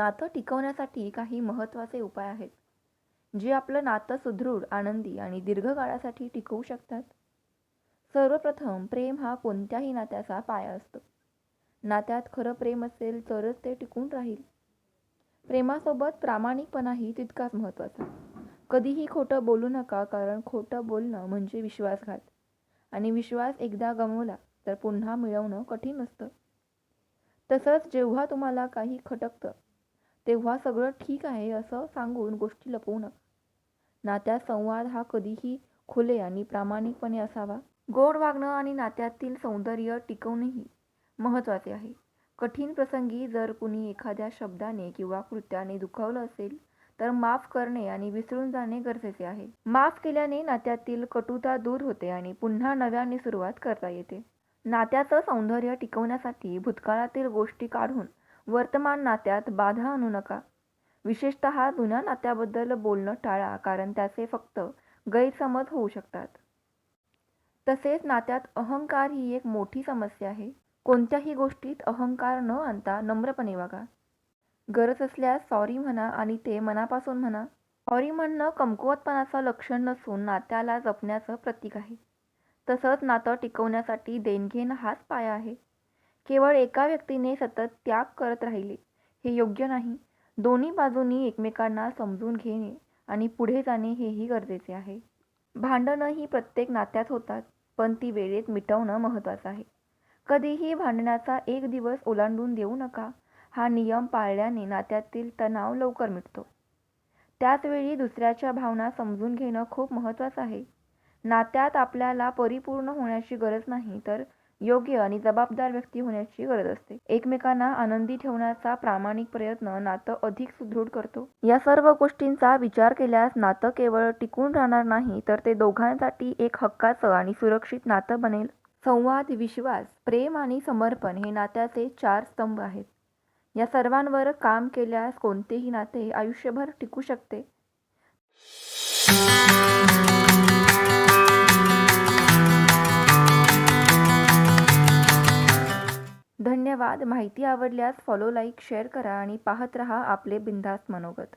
नातं टिकवण्यासाठी काही महत्त्वाचे उपाय आहेत. जे आपलं नातं सुदृढ आनंदी आणि दीर्घकाळासाठी टिकवू शकतात. सर्वप्रथम प्रेम हा कोणत्याही नात्याचा पाया असतो. नात्यात खरं प्रेम असेल तरच ते टिकून राहील. प्रेमासोबत प्रामाणिकपणाही तितकाच महत्त्वाचा. कधीही खोटं बोलू नका कारण खोटं बोलणं म्हणजे विश्वासघात. आणि विश्वास एकदा गमवला तर पुन्हा मिळवणं कठीण असतं. तसंच जेव्हा तुम्हाला काही खटकतं तेव्हा सगळं ठीक आहे असं सांगून गोष्टी लपवू नका. नात्यात संवाद हा कधीही खुले आणि प्रामाणिकपणे असावा. गोड वागणं आणि नात्यातील सौंदर्य टिकवणेही महत्त्वाचे आहे. कठीण प्रसंगी जर कुणी एखाद्या शब्दाने किंवा कृत्याने दुखावलं असेल तर माफ करणे आणि विसरून जाणे गरजेचे आहे. माफ केल्याने नात्यातील कटुता दूर होते आणि पुन्हा नव्याने सुरुवात करता येते. नात्याचं सौंदर्य टिकवण्यासाठी भूतकाळातील गोष्टी काढून वर्तमान नात्यात बाधा आणू नका. विशेषत जुन्या नात्याबद्दल बोलणं टाळा कारण त्याचे फक्त गैरसमज होऊ शकतात. तसेच नात्यात अहंकार ही एक मोठी समस्या आहे. कोणत्याही गोष्टीत अहंकार न आणता नम्रपणे वागा. गरज असल्यास सॉरी म्हणा आणि ते मनापासून म्हणा. सॉरी म्हणणं कमकुवतपणाचं लक्षण नसून नात्याला जपण्याचं प्रतीक आहे. तसंच नातं टिकवण्यासाठी देणघेण हाच पाया आहे. केवळ एका व्यक्तीने सतत त्याग करत राहिले. हे योग्य नाही. दोन्ही बाजूंनी एकमेकांना समजून घेणे आणि पुढे जाणे हेही गरजेचे आहे. भांडणं ही प्रत्येक नात्यात होतात पण ती वेळेत मिटवणं महत्त्वाचं आहे. कधीही भांडणाचा एक दिवस ओलांडून देऊ नका. हा नियम पाळल्याने नात्यातील तणाव लवकर मिटतो. त्याचवेळी दुसऱ्याच्या भावना समजून घेणं खूप महत्त्वाचं आहे. नात्यात आपल्याला परिपूर्ण होण्याची गरज नाही तर योग्य आणि जबाबदार व्यक्ती होण्याची गरज असते. एकमेकांना आनंदी ठेवण्याचा प्रामाणिक प्रयत्न नातं अधिक सुदृढ करतो. या सर्व गोष्टींचा विचार केल्यास नातं केवळ टिकून राहणार नाही तर ते दोघांसाठी एक हक्काचं आणि सुरक्षित नातं बनेल. संवाद विश्वास प्रेम आणि समर्पण हे नात्याचे चार स्तंभ आहेत. या सर्वांवर काम केल्यास कोणतेही नाते आयुष्यभर टिकू शकते. धन्यवाद. माहिती आवडल्यास फॉलो लाईक शेअर करा आणि पाहत रहा आपले बिंदास मनोगत.